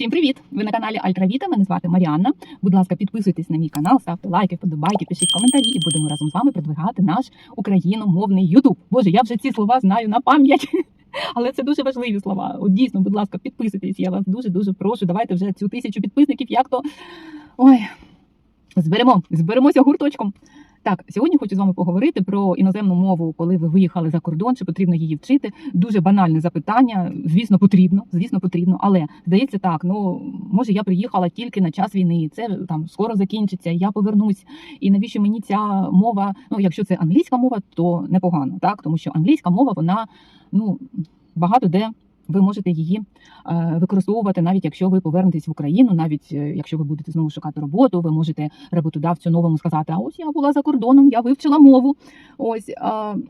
Всім привіт! Ви на каналі Альтравіта. Мене звати Маріанна. Будь ласка, підписуйтесь на мій канал, ставте лайки, вподобайки, пишіть коментарі, і будемо разом з вами продвигати наш україномовний Ютуб. Боже, я вже ці слова знаю на пам'ять. Але це дуже важливі слова. От дійсно, будь ласка, підписуйтесь. Я вас дуже дуже прошу. Давайте вже цю тисячу підписників. Як то ой, зберемо, зберемося гурточком. Так, сьогодні хочу з вами поговорити про іноземну мову, коли ви виїхали за кордон, чи потрібно її вчити. Дуже банальне запитання. Звісно, потрібно, звісно, потрібно. Але здається так, ну може я приїхала тільки на час війни. Це там скоро закінчиться. Я повернусь. І навіщо мені ця мова? Ну, якщо це англійська мова, то непогано, так тому що англійська мова, вона ну багато де. Ви можете її е, використовувати навіть якщо ви повернетесь в Україну, навіть е, якщо ви будете знову шукати роботу, ви можете роботодавцю новому сказати: а ось я була за кордоном, я вивчила мову. Ось, е,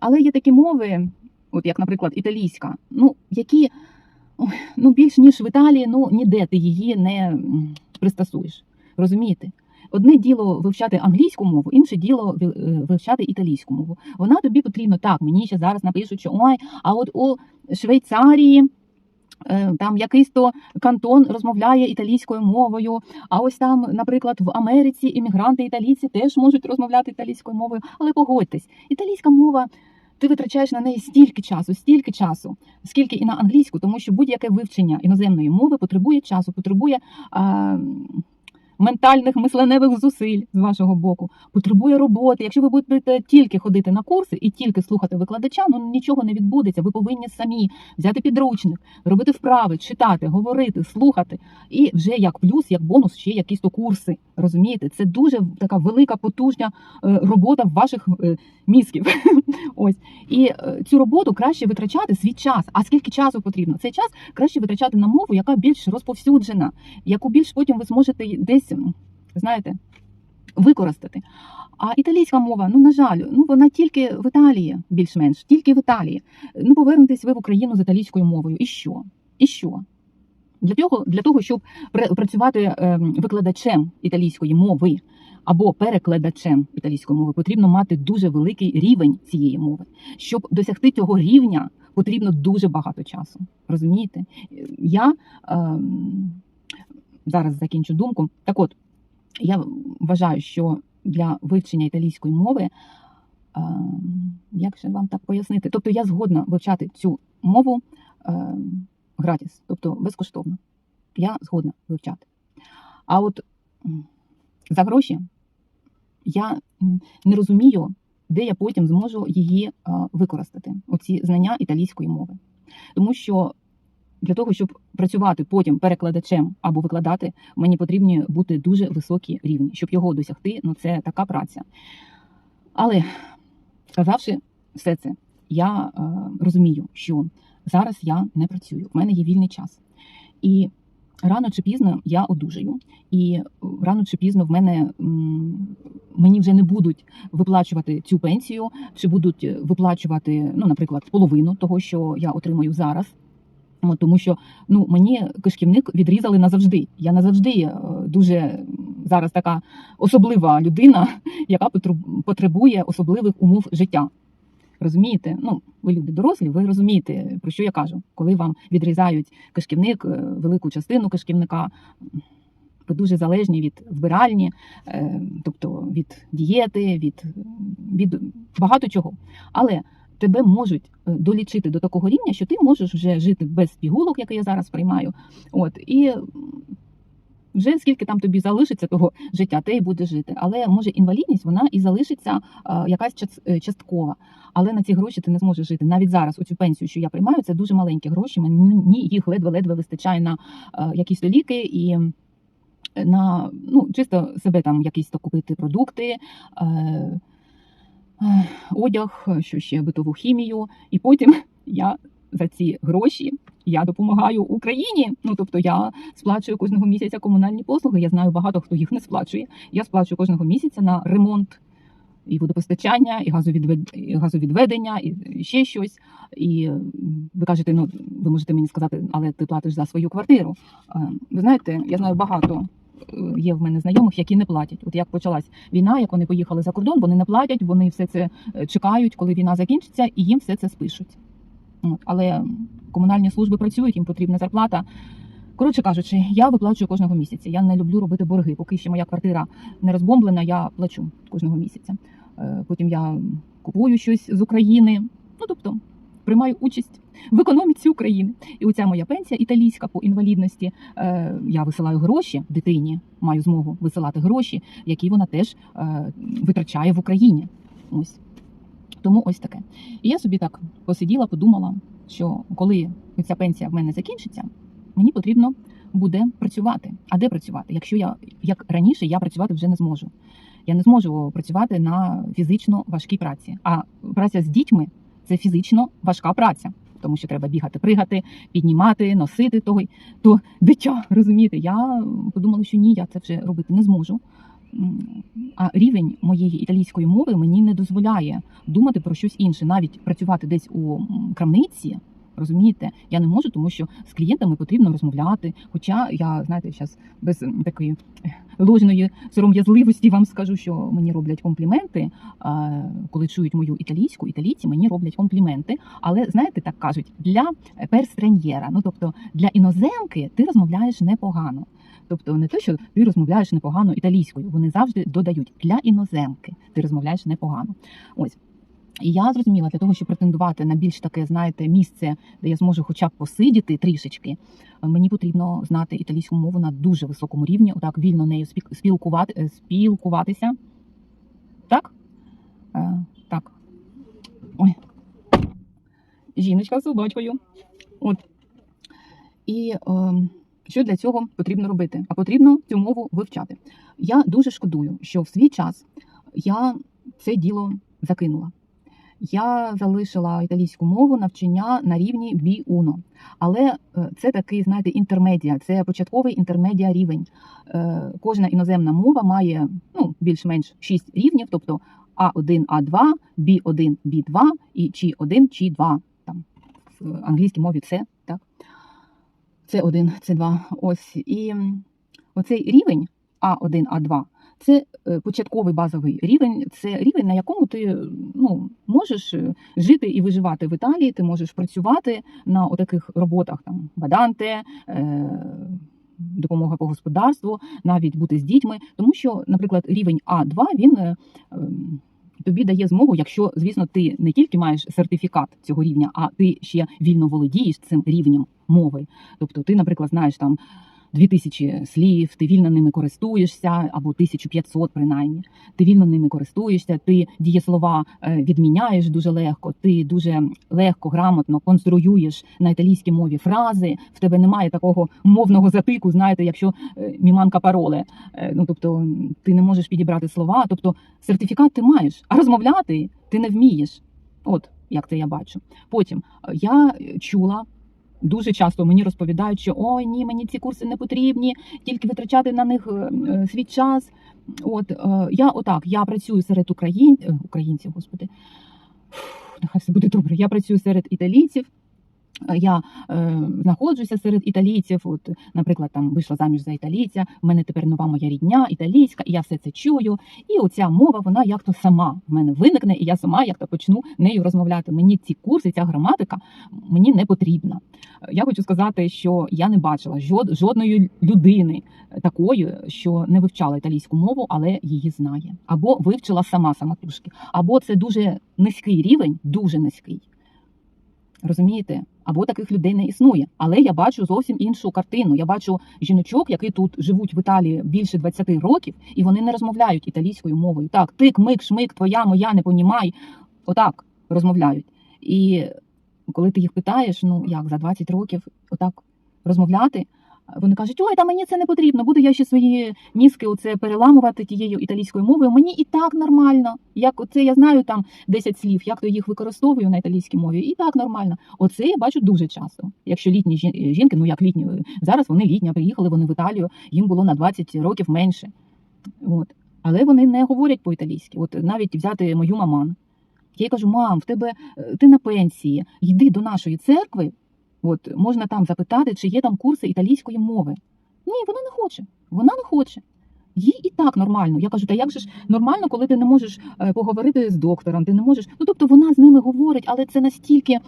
але є такі мови, от як, наприклад, італійська, ну які ну більш ніж в Італії, ну ніде ти її не пристосуєш. Розумієте? Одне діло вивчати англійську мову, інше діло ви- вивчати італійську мову. Вона тобі потрібно так. Мені ще зараз напишуть, що ой, а от у Швейцарії. Е, Там якийсь то кантон розмовляє італійською мовою. А ось там, наприклад, в Америці іммігранти італійці теж можуть розмовляти італійською мовою. Але погодьтесь, італійська мова. Ти витрачаєш на неї стільки часу, стільки часу, скільки і на англійську, тому що будь-яке вивчення іноземної мови потребує часу, потребує а, ментальних мисленевих зусиль з вашого боку, потребує роботи. Якщо ви будете тільки ходити на курси і тільки слухати викладача, ну нічого не відбудеться. Ви повинні самі взяти підручник, робити вправи, читати, говорити, слухати. І вже як плюс, як бонус, ще якісь то курси. Розумієте, це дуже така велика, потужна е, робота ваших е, мізків. Ось і е, цю роботу краще витрачати свій час. А скільки часу потрібно? Цей час краще витрачати на мову, яка більш розповсюджена, яку більш потім ви зможете десь, знаєте, використати. А італійська мова, ну на жаль, ну вона тільки в Італії, більш-менш, тільки в Італії. Ну, повернетесь ви в Україну з італійською мовою. І що? І що? Для того, для того, щоб працювати ем, викладачем італійської мови або перекладачем італійської мови, потрібно мати дуже великий рівень цієї мови. Щоб досягти цього рівня, потрібно дуже багато часу. Розумієте? Я ем, зараз закінчу думку. Так от, я вважаю, що для вивчення італійської мови, ем, як же вам так пояснити? Тобто я згодна вивчати цю мову ем, гратіс, тобто безкоштовно. Я згодна вивчати. А от за гроші я не розумію, де я потім зможу її а, використати, оці знання італійської мови. Тому що для того, щоб працювати потім перекладачем або викладати, мені потрібні бути дуже високі рівні. Щоб його досягти, ну це така праця. Але сказавши все це, я е, розумію, що зараз я не працюю, в мене є вільний час. І рано чи пізно я одужаю. І рано чи пізно в мене мені вже не будуть виплачувати цю пенсію, чи будуть виплачувати, ну, наприклад, половину того, що я отримую зараз. Тому що ну мені кишківник відрізали назавжди. Я назавжди е, дуже зараз така особлива людина, яка потреб- потребує особливих умов життя. Розумієте? Ну, ви люди дорослі, ви розумієте, про що я кажу, коли вам відрізають кишківник, е, велику частину кишківника. Ви дуже залежні від вбиральні, е, тобто від дієти, від, від багато чого. Але тебе можуть е, долічити до такого рівня, що ти можеш вже жити без пігулок, як я зараз приймаю. От і вже скільки там тобі залишиться того життя, те й буде жити. Але може інвалідність вона і залишиться якась е, часткова. Але на ці гроші ти не зможеш жити. Навіть зараз оцю пенсію, що я приймаю, це дуже маленькі гроші. Мені їх ледве-ледве вистачає на е, якісь ліки і. На ну чисто себе там якісь то купити продукти, е, одяг, що ще битову хімію, і потім я за ці гроші я допомагаю Україні. Ну тобто я сплачую кожного місяця комунальні послуги. Я знаю багато хто їх не сплачує. Я сплачую кожного місяця на ремонт і водопостачання, і газовідведення, і ще щось. І ви кажете, ну ви можете мені сказати, але ти платиш за свою квартиру. Е, Ви знаєте, я знаю багато. Е, Є в мене знайомих, які не платять. От як почалась війна, як вони поїхали за кордон, вони не платять, вони все це е, чекають, коли війна закінчиться, і їм все це спишуть. От. Але комунальні служби працюють, їм потрібна зарплата. Коротше кажучи, я виплачую кожного місяця. Я не люблю робити борги. Поки ще моя квартира не розбомблена, я плачу кожного місяця. Е, Потім я купую щось з України. Ну тобто приймаю участь в економіці України. І оця моя пенсія італійська по інвалідності. е, Я висилаю гроші дитині, маю змогу висилати гроші, які вона теж е, витрачає в Україні. Ось. Тому ось таке. І я собі так посиділа, подумала, що коли ця пенсія в мене закінчиться, мені потрібно буде працювати. А де працювати? Якщо я як раніше я працювати вже не зможу. Я не зможу працювати на фізично важкій праці. А праця з дітьми це фізично важка праця, тому що треба бігати, пригати, піднімати, носити того то дитя. Розумієте? Я подумала, що ні, я це вже робити не зможу. А рівень моєї італійської мови мені не дозволяє думати про щось інше, навіть працювати десь у крамниці. Розумієте, я не можу, тому що з клієнтами потрібно розмовляти. Хоча я, знаєте, зараз без такої ложної сором'язливості вам скажу, що мені роблять компліменти. Коли чують мою італійську, італійці мені роблять компліменти. Але знаєте, так кажуть, для перстранєра, ну тобто для іноземки, ти розмовляєш непогано. Тобто не те, що ти розмовляєш непогано італійською, вони завжди додають для іноземки. Ти розмовляєш непогано. Ось. І я зрозуміла, для того, щоб претендувати на більш таке, знаєте, місце, де я зможу хоча б посидіти трішечки, мені потрібно знати італійську мову на дуже високому рівні, отак вільно нею спілкувати, е, спілкуватися. Так? Е, так. Ой. Жіночка з собачкою. От. І е, що для цього потрібно робити? А потрібно цю мову вивчати. Я дуже шкодую, що в свій час я це діло закинула. Я залишила італійську мову навчання на рівні B1. Але е, це такий, знаєте, інтермедіа, це початковий інтермедіа рівень. Е, Кожна іноземна мова має ну, більш-менш 6 рівнів, тобто А1, А2, B1, B2 і Ч1, Ч2. Там в англійській мові це так. Це1, С2. Ось. І оцей рівень А1, А2 це е, початковий базовий рівень, це рівень, на якому ти ну, можеш е, жити і виживати в Італії, ти можеш працювати на отаких роботах, там баданте, е, допомога по господарству, навіть бути з дітьми. Тому що, наприклад, рівень А2 він е, ем, тобі дає змогу, якщо, звісно, ти не тільки маєш сертифікат цього рівня, а ти ще вільно володієш цим рівнем мови. Тобто, ти, наприклад, знаєш там. 2000 слів, ти вільно ними користуєшся, або 1500 принаймні. Ти вільно ними користуєшся, ти дієслова е, відміняєш дуже легко, ти дуже легко, грамотно конструюєш на італійській мові фрази. В тебе немає такого мовного затику, знаєте, якщо е, міманка пароле. Е, Ну тобто ти не можеш підібрати слова. Тобто сертифікат ти маєш, а розмовляти ти не вмієш. От як це я бачу. Потім я чула. Дуже часто мені розповідають, що ой, ні, мені ці курси не потрібні, тільки витрачати на них е, е, свій час. От е, я отак, я працюю серед україн... е, українців, господи, нехай все буде добре. Я працюю серед італійців. Я е, знаходжуся серед італійців. От, наприклад, там вийшла заміж за італійця. в мене тепер нова моя рідня, італійська, і я все це чую. І оця мова, вона як то сама в мене виникне, і я сама як то почну нею розмовляти. Мені ці курси, ця граматика мені не потрібна. Я хочу сказати, що я не бачила жод- жодної людини такої, що не вивчала італійську мову, але її знає, або вивчила сама самотужки, або це дуже низький рівень, дуже низький. Розумієте? Або таких людей не існує. Але я бачу зовсім іншу картину. Я бачу жіночок, які тут живуть в Італії більше 20 років, і вони не розмовляють італійською мовою. Так, тик, мик, шмик, твоя, моя, не понімай. Отак розмовляють. І коли ти їх питаєш, ну як за 20 років отак розмовляти, вони кажуть, ой, та мені це не потрібно, буду я ще свої мізки оце переламувати тією італійською мовою. Мені і так нормально. Як оце я знаю там 10 слів, як то їх використовую на італійській мові, і так нормально. Оце я бачу дуже часто. Якщо літні жінки, ну як літні, зараз вони літні, приїхали вони в Італію, їм було на 20 років менше. От. Але вони не говорять по-італійськи. От навіть взяти мою маман. Я їй кажу, мам, в тебе е, ти на пенсії, йди до нашої церкви. От можна там запитати, чи є там курси італійської мови. Ні, вона не хоче. Вона не хоче. Їй і так нормально. Я кажу, та як же ж нормально, коли ти не можеш е, поговорити з доктором, ти не можеш. Ну тобто вона з ними говорить, але це настільки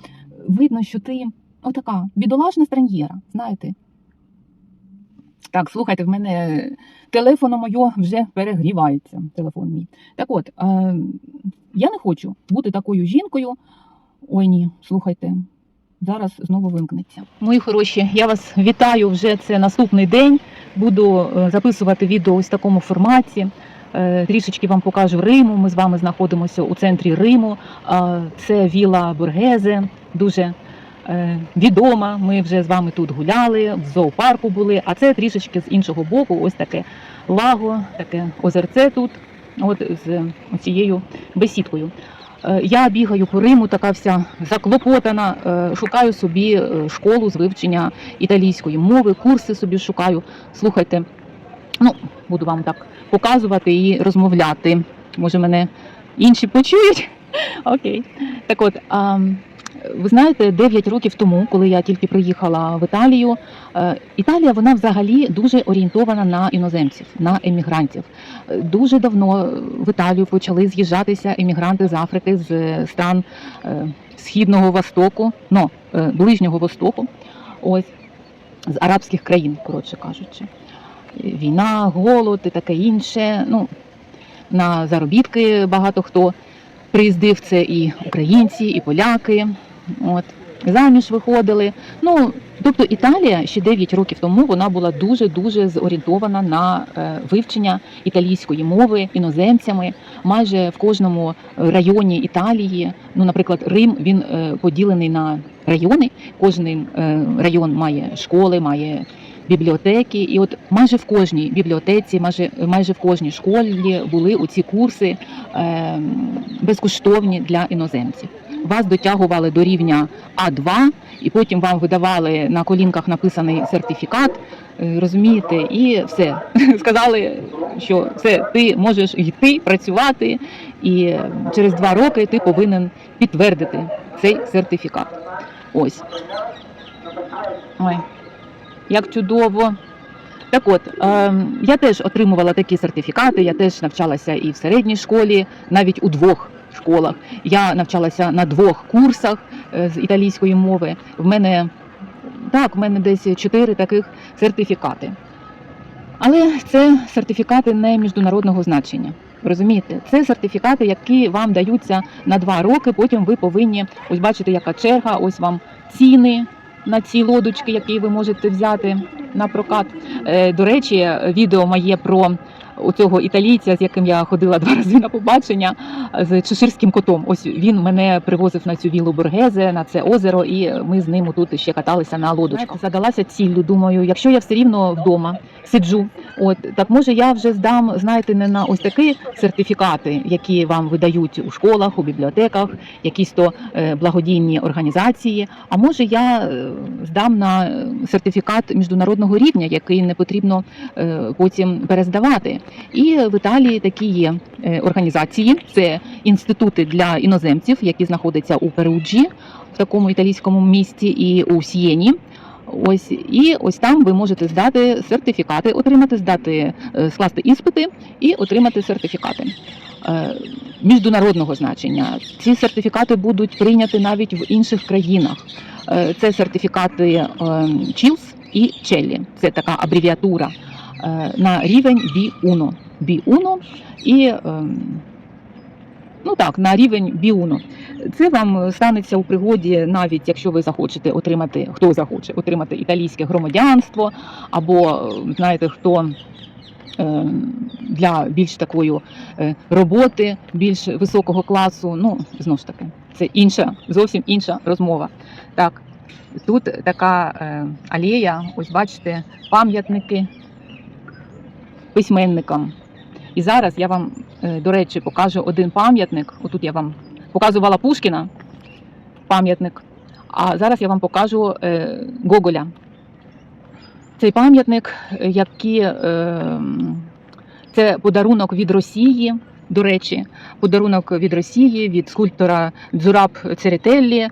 видно, що ти отака бідолашна стран'єра, знаєте. Так, слухайте, в мене телефон моє вже перегрівається. Телефон мій. Так от, е, я не хочу бути такою жінкою. Ой ні, слухайте, зараз знову вимкнеться. Мої хороші, я вас вітаю вже це наступний день. Буду е, записувати відео ось в такому форматі. Е, Трішечки вам покажу Риму. Ми з вами знаходимося у центрі Риму. Е, Це віла Боргезе, дуже відома. Ми вже з вами тут гуляли, в зоопарку були. А це трішечки з іншого боку, ось таке лаго, таке озерце тут, от з цією бесідкою. Е, Я бігаю по Риму, така вся заклопотана, е, шукаю собі е, школу з вивчення італійської мови, курси собі шукаю. Слухайте, ну, буду вам так показувати і розмовляти. Може, мене інші почують? Окей. Так от, ви знаєте, 9 років тому, коли я тільки приїхала в Італію, е, Італія вона взагалі дуже орієнтована на іноземців, на емігрантів. Дуже давно в Італію почали з'їжджатися емігранти з Африки, з стран е, Східного Востоку, ну, Ближнього Востоку, ось з арабських країн, коротше кажучи. Війна, голод і таке інше. Ну, на заробітки багато хто приїздив. Це і українці, і поляки. От. Заміж виходили. Ну, тобто Італія ще 9 років тому вона була дуже-дуже зорієнтована на е, вивчення італійської мови іноземцями. Майже в кожному районі Італії, ну, наприклад, Рим він е, поділений на райони. Кожен е, район має школи, має бібліотеки. І от майже в кожній бібліотеці, майже, майже в кожній школі були оці курси е, безкоштовні для іноземців. Вас дотягували до рівня А2, і потім вам видавали на колінках написаний сертифікат. е, Розумієте, і все сказали, що все, ти можеш йти працювати, і через два роки ти повинен підтвердити цей сертифікат. Ось. Ой, як чудово. Так от, е, я теж отримувала такі сертифікати, я теж навчалася і в середній школі, навіть у двох школах. Я навчалася на двох курсах е, з італійської мови. В мене так, в мене десь чотири таких сертифікати. Але це сертифікати не міжнародного значення. Розумієте, це сертифікати, які вам даються на два роки. Потім ви повинні ось бачите, яка черга. Ось вам ціни на ці лодочки, які ви можете взяти на прокат. Е, До речі, відео моє про цього італійця, з яким я ходила два рази на побачення з чеширським котом. Ось він мене привозив на цю вілу Боргезе, на це озеро, і ми з ним тут ще каталися на лодочках. Задалася ціллю. Думаю, якщо я все рівно вдома сиджу, от так може я вже здам, знаєте, не на ось такі сертифікати, які вам видають у школах, у бібліотеках, якісь то е, благодійні організації. А може я е, здам на сертифікат міжнародного рівня, який не потрібно е, потім перездавати. І в Італії такі є е, організації, це інститути для іноземців, які знаходяться у Перуджі, в такому італійському місті, і у Сієні. Ось і ось там ви можете здати сертифікати, отримати, здати, е, скласти іспити і отримати сертифікати е, міжнародного значення. Ці сертифікати будуть прийняті навіть в інших країнах. Це сертифікати ЧІЛС і ЧЕЛІ. Це така абревіатура на рівень B1. B1 і ем, ну так, на рівень B1. Це вам станеться у пригоді, навіть якщо ви захочете отримати, хто захоче отримати італійське громадянство, або знаєте, хто е, для більш такої е, роботи, більш високого класу. Ну, знову ж таки, це інша, зовсім інша розмова. Так, тут така е, алея, ось бачите, пам'ятники письменникам. І зараз я вам, е, до речі, покажу один пам'ятник. Отут я вам показувала Пушкіна пам'ятник. А зараз я вам покажу е, Гоголя. Цей пам'ятник, е, який це подарунок від Росії. До речі, подарунок від Росії, від скульптора Дзураб Церетеллі.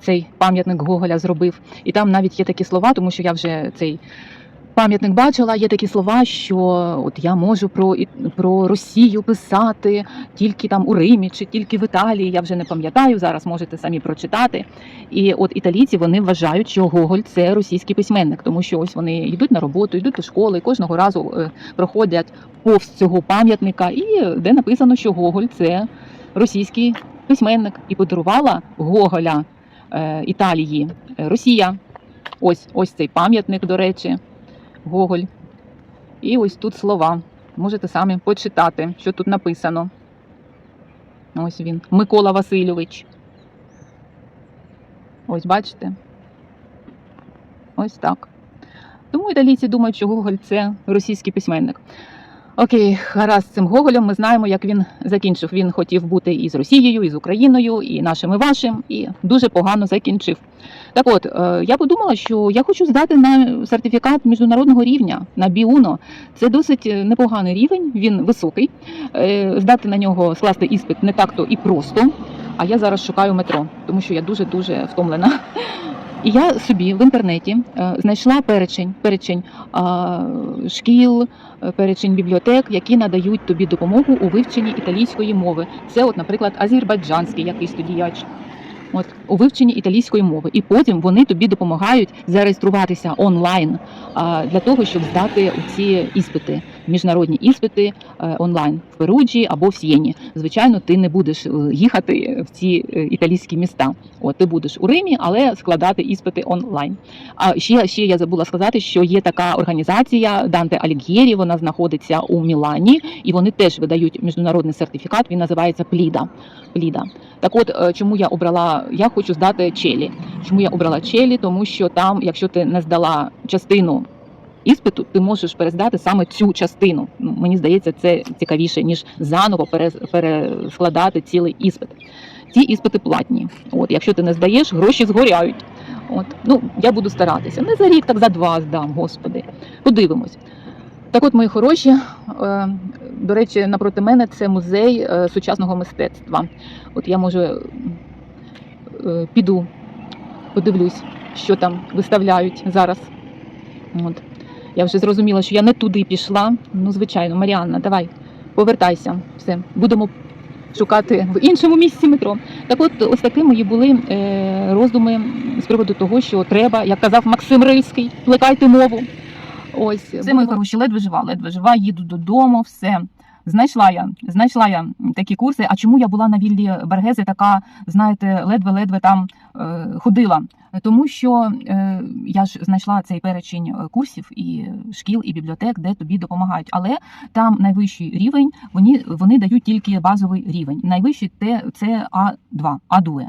Цей пам'ятник Гоголя зробив. І там навіть є такі слова, тому що я вже цей пам'ятник бачила, є такі слова, що от я можу про, про Росію писати тільки там у Римі чи тільки в Італії. Я вже не пам'ятаю. Зараз можете самі прочитати. І от італійці вони вважають, що Гоголь це російський письменник, тому що ось вони йдуть на роботу, йдуть до школи, кожного разу е, проходять повз цього пам'ятника, і де написано, що Гоголь це російський письменник, і подарувала Гоголя е, Італії е, Росія. Ось ось цей пам'ятник, до речі, Гоголь. І ось тут слова. Можете самі почитати, що тут написано. Ось він, Микола Васильович. Ось бачите? Ось так. Тому італійці думають, що Гоголь це російський письменник. Окей, гаразд з цим Гоголем. Ми знаємо, як він закінчив. Він хотів бути і з Росією, і з Україною, і нашим, і вашим, і дуже погано закінчив. Так от, е, я подумала, що я хочу здати на сертифікат міжнародного рівня на Біуно. Це досить е, непоганий рівень, він високий. Е, Здати на нього скласти іспит не так-то і просто. А я зараз шукаю метро, тому що я дуже дуже втомлена. І я собі в інтернеті е, знайшла перечень, перечень шкіл, е, перечень бібліотек, які надають тобі допомогу у вивченні італійської мови. Це, от, наприклад, азербайджанський якийсь то діяч. От у вивченні італійської мови, і потім вони тобі допомагають зареєструватися онлайн а, для того, щоб здати ці іспити, міжнародні іспити е, онлайн в Перуджі або в Сієні. Звичайно, ти не будеш е, їхати в ці е, італійські міста. От ти будеш у Римі, але складати іспити онлайн. А ще, ще я забула сказати, що є така організація Данте Алігєрі, вона знаходиться у Мілані, і вони теж видають міжнародний сертифікат. Він називається Пліда. Пліда. Так от, чому я обрала, я хочу здати Челі. Чому я обрала Челі? Тому що там, якщо ти не здала частину іспиту, ти можеш перездати саме цю частину. Ну, мені здається, це цікавіше, ніж заново перескладати цілий іспит. Ці іспити платні. От, якщо ти не здаєш, гроші згоряють. От, ну, я буду старатися. Не за рік, так за два здам, господи. Подивимось. Так от, мої хороші, е, до речі, напроти мене це музей е, сучасного мистецтва. От я може е, піду, подивлюсь, що там виставляють зараз. От. Я вже зрозуміла, що я не туди пішла. Ну, звичайно, Маріанна, давай, повертайся. Все, будемо шукати в іншому місці метро. Так от, ось такі мої були е, роздуми з приводу того, що треба, як казав Максим Рильський, плекайте мову. Ось це мої хороші, ледве жива, ледве жива, їду додому, все. Знайшла я, знайшла я такі курси. А чому я була на віллі Бергези така, знаєте, ледве-ледве там е, ходила? Тому що е, я ж знайшла цей перечень е, курсів і шкіл, і бібліотек, де тобі допомагають. Але там найвищий рівень, вони, вони дають тільки базовий рівень. Найвищий те це А2, А2. Е,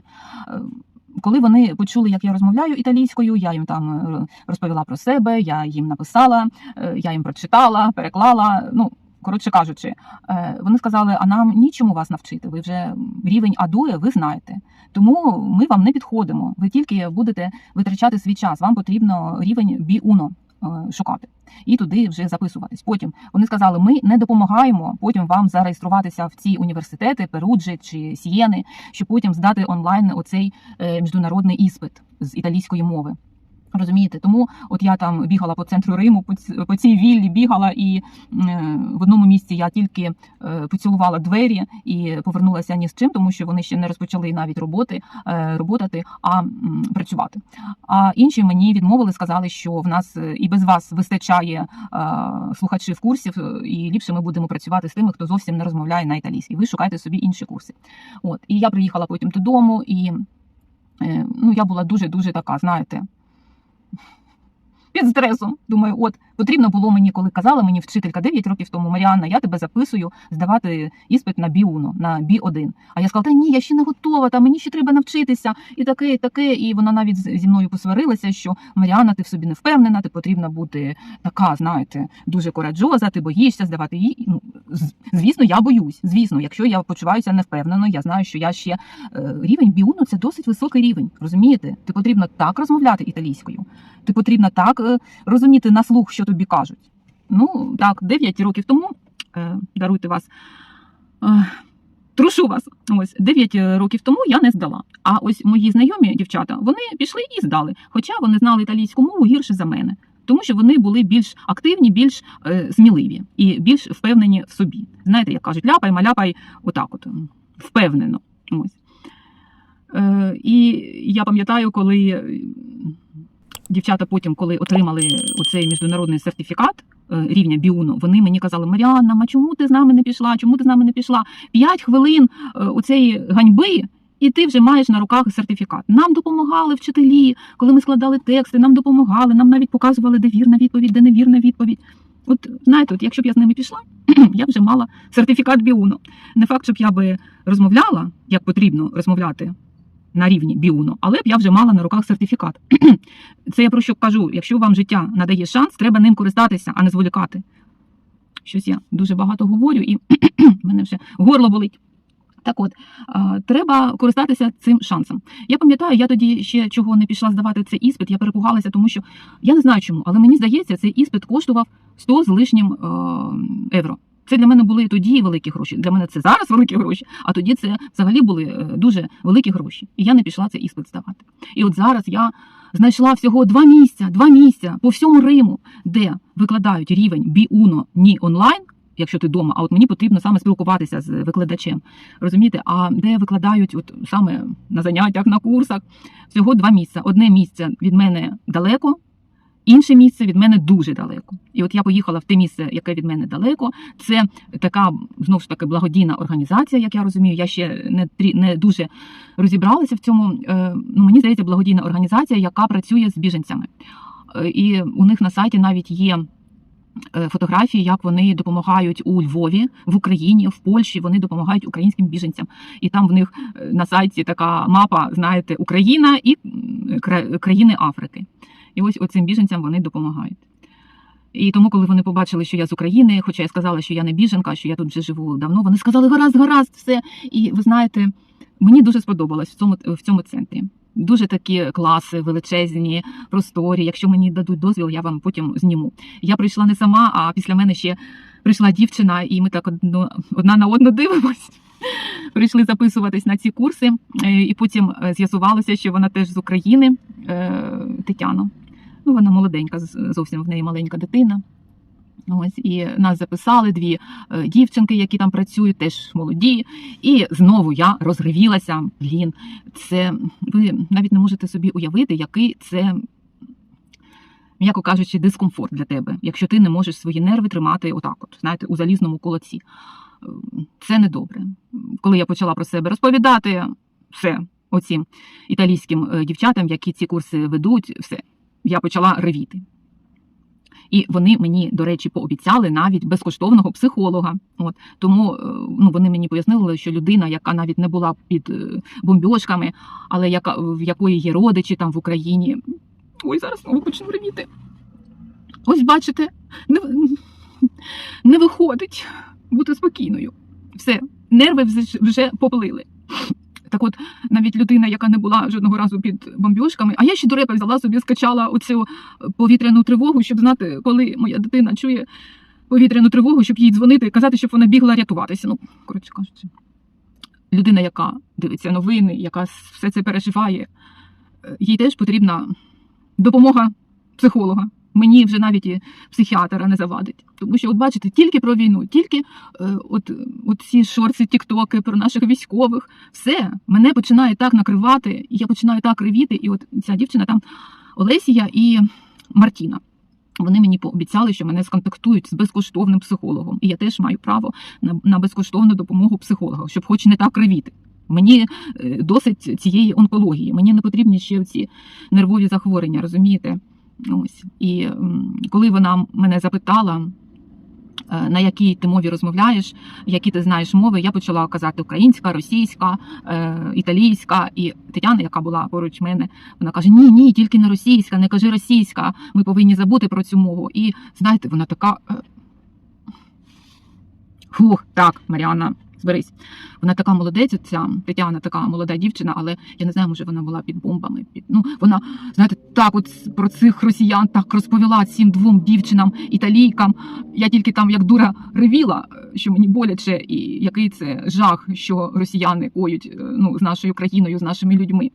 Коли вони почули, як я розмовляю італійською, я їм там е, розповіла про себе, я їм написала, я їм прочитала, переклала. Ну коротше кажучи, е, вони сказали: а нам нічому вас навчити. Ви вже рівень адує, ви знаєте. Тому ми вам не підходимо. Ви тільки будете витрачати свій час. Вам потрібно рівень B1 е, шукати і туди вже записуватись. Потім вони сказали: ми не допомагаємо потім вам зареєструватися в ці університети, Перуджі чи Сієни, щоб потім здати онлайн оцей е, міжнародний іспит з італійської мови. Розумієте, тому от я там бігала по центру Риму, по цій віллі бігала, і е, в одному місці я тільки е, поцілувала двері і повернулася ні з чим, тому що вони ще не розпочали навіть роботи е, роботати, а працювати. А інші мені відмовили, сказали, що в нас і без вас вистачає слухачів курсів, і ліпше ми будемо працювати з тими, хто зовсім не розмовляє на італійській. Ви шукайте собі інші курси. От і я приїхала потім додому, і ну я була дуже дуже така, знаєте під стресом. Думаю, от потрібно було мені, коли казала мені вчителька 9 років тому, Маріанна, я тебе записую здавати іспит на Бі-1, на Бі-1. А я сказала, та ні, я ще не готова, та мені ще треба навчитися, і таке, і таке. І вона навіть зі мною посварилася, що Маріанна, ти в собі не впевнена, ти потрібна бути така, знаєте, дуже кораджоза, ти боїшся здавати її. Ну, звісно, я боюсь. Звісно, якщо я почуваюся невпевнено, я знаю, що я ще е, рівень Бі-1 – це досить високий рівень. Розумієте? Ти потрібно так розмовляти італійською. Ти потрібно так е, розуміти на слух, що тобі кажуть. Ну, так, 9 років тому, е, даруйте вас, е, трушу вас. Ось 9 років тому я не здала. А ось мої знайомі дівчата вони пішли і здали. Хоча вони знали італійську мову гірше за мене. Тому що вони були більш активні, більш е, сміливі і більш впевнені в собі. Знаєте, як кажуть, ляпай, маляпай, отак, от впевнено. Ось. Е, і я пам'ятаю, коли дівчата потім, коли отримали оцей міжнародний сертифікат е, рівня Біуно, вони мені казали: Маріанна, а чому ти з нами не пішла? Чому ти з нами не пішла? П'ять хвилин е, оцеї ганьби. І ти вже маєш на руках сертифікат. Нам допомагали вчителі, коли ми складали тексти, нам допомагали, нам навіть показували, де вірна відповідь, де невірна відповідь. От знаєте, от якщо б я з ними пішла, я б вже мала сертифікат Біуно. Не факт, щоб я би розмовляла, як потрібно розмовляти на рівні Біуно, але б я вже мала на руках сертифікат. Це я про що кажу. Якщо вам життя надає шанс, треба ним користатися, а не зволікати. Щось я дуже багато говорю, і мене вже горло болить. Так от, треба користатися цим шансом. Я пам'ятаю, я тоді ще чого не пішла здавати цей іспит, я перепугалася, тому що я не знаю чому, але мені здається, цей іспит коштував 100 з лишнім е, євро. Це для мене були тоді великі гроші. Для мене це зараз великі гроші, а тоді це взагалі були е, дуже великі гроші. І я не пішла цей іспит здавати. І от зараз я знайшла всього два місця, два місця по всьому Риму, де викладають рівень Біуно ні онлайн. Якщо ти вдома, а от мені потрібно саме спілкуватися з викладачем, розумієте? А де викладають, от саме на заняттях, на курсах, всього два місця. Одне місце від мене далеко, інше місце від мене дуже далеко. І от я поїхала в те місце, яке від мене далеко. Це така знову ж таки благодійна організація, як я розумію. Я ще не не дуже розібралася в цьому. Е, Ну мені здається, благодійна організація, яка працює з біженцями. Е, І у них на сайті навіть є. е, Фотографії, як вони допомагають у Львові, в Україні, в Польщі. Вони допомагають українським біженцям, і там в них на сайті така мапа, знаєте, Україна і країни Африки. І ось оцим біженцям вони допомагають. І тому, коли вони побачили, що я з України, хоча я сказала, що я не біженка, що я тут вже живу давно, вони сказали гаразд, гаразд, все. І ви знаєте, мені дуже сподобалось в цьому в цьому центрі. Дуже такі класи, величезні, просторі. Якщо мені дадуть дозвіл, я вам потім зніму. Я прийшла не сама, а після мене ще прийшла дівчина, і ми так одна на одну дивимось. Прийшли записуватись на ці курси, е, і потім е, з'ясувалося, що вона теж з України, е, Тетяна. Ну, вона молоденька, зовсім в неї маленька дитина. Ось і нас записали дві е, дівчинки, які там працюють, теж молоді. І знову я розривілася. Блін, це ви навіть не можете собі уявити, який це, м'яко кажучи, дискомфорт для тебе, якщо ти не можеш свої нерви тримати отак, от знаєте, у залізному кулаці. Е, Це недобре. Коли я почала про себе розповідати, все оцім італійським е, дівчатам, які ці курси ведуть, все я почала ревіти. І вони мені, до речі, пообіцяли навіть безкоштовного психолога. От тому е, ну, вони мені пояснили, що людина, яка навіть не була під е, бомбьошками, але яка в якої є родичі там в Україні. Ой, зараз знову почну ревіти. Ось бачите, не, не виходить бути спокійною. Все, нерви вже- вже поплили. Так от, навіть людина, яка не була жодного разу під бомбьошками, а я ще до репа взяла собі, скачала оцю повітряну тривогу, щоб знати, коли моя дитина чує повітряну тривогу, щоб їй дзвонити і казати, щоб вона бігла рятуватися. Ну, коротше кажучи, людина, яка дивиться новини, яка все це переживає, е, їй теж потрібна допомога психолога. Мені вже навіть і психіатра не завадить. Тому що, от бачите, тільки про війну, тільки е, от, от ці шорти, тіктоки про наших військових, все мене починає так накривати, і я починаю так ревіти. І от ця дівчина там Олесія і Мартіна. Вони мені пообіцяли, що мене сконтактують з безкоштовним психологом, і я теж маю право на, на безкоштовну допомогу психолога, щоб хоч не так ревіти. Мені е, досить цієї онкології. Мені не потрібні ще ці нервові захворювання, розумієте? Ось і коли вона мене запитала, е, на якій ти мові розмовляєш, які ти знаєш мови, я почала казати українська, російська, е, італійська. І Тетяна, яка була поруч мене, вона каже: Ні, ні, тільки не російська, не кажи російська. Ми повинні забути про цю мову. І знаєте, вона така. е, Фух, так, Маріана, зберись. Вона така молодець, ця Тетяна, така молода дівчина, але я не знаю, може вона була під бомбами. Під ну вона знаєте, так от про цих росіян так розповіла цим двом дівчинам, італійкам. Я тільки там як дура ревіла, що мені боляче, і який це жах, що росіяни коють е, ну з нашою країною, з нашими людьми.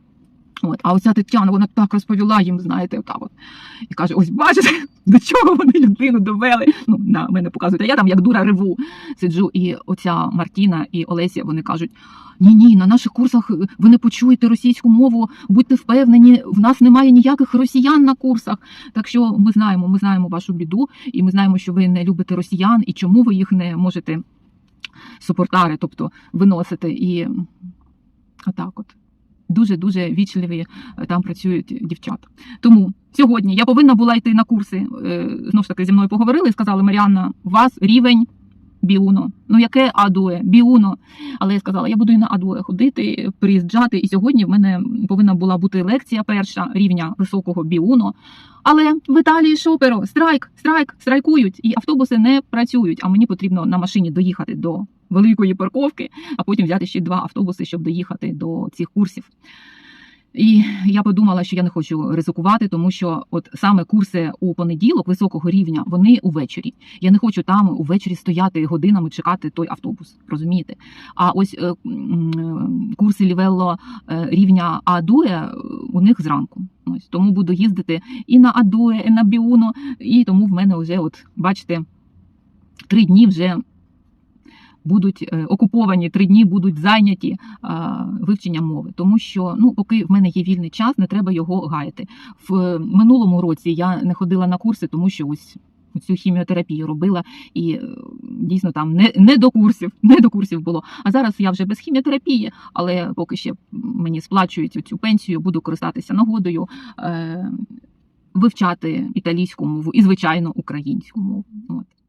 От, а оця Тетяна, вона так розповіла їм, знаєте, отак от. І каже: ось бачите, до чого вони людину довели. Ну, на мене показують, а я там як дура реву сиджу. І оця Мартіна і Олеся вони кажуть: ні, ні, на наших курсах ви не почуєте російську мову, будьте впевнені, в нас немає ніяких росіян на курсах. Так що ми знаємо, ми знаємо вашу біду, і ми знаємо, що ви не любите росіян, і чому ви їх не можете супортари, тобто виносити. І отак от. Дуже дуже вічливі е, там працюють дівчата. Тому сьогодні я повинна була йти на курси. е, Знову ж таки зі мною поговорили і сказали: Маріанна, у вас рівень біуно. Ну яке адуе? Біуно. Але я сказала, я буду і на адуе ходити, приїжджати. І сьогодні в мене повинна була бути лекція перша рівня високого біуно. Але в Італії шоперо, страйк, страйк, страйкують, і автобуси не працюють. А мені потрібно на машині доїхати до великої парковки, а потім взяти ще два автобуси, щоб доїхати до цих курсів. І я подумала, що я не хочу ризикувати, тому що от саме курси у понеділок високого рівня вони увечері. Я не хочу там увечері стояти годинами чекати той автобус. Розумієте? А ось е, курси лівелло е, рівня Адуе у них зранку. Ось тому буду їздити і на Адуе, і на Біуно, і тому в мене вже, от бачите, три дні вже будуть е, окуповані, три дні будуть зайняті вивченням мови. Тому що ну, поки в мене є вільний час, не треба його гаяти. В е, минулому році я не ходила на курси, тому що ось. Цю хіміотерапію робила і е, дійсно там не, не до курсів, не до курсів було. А зараз я вже без хіміотерапії, але поки ще мені сплачують цю пенсію, буду користатися нагодою, е, вивчати італійську мову і, звичайно, українську мову. От.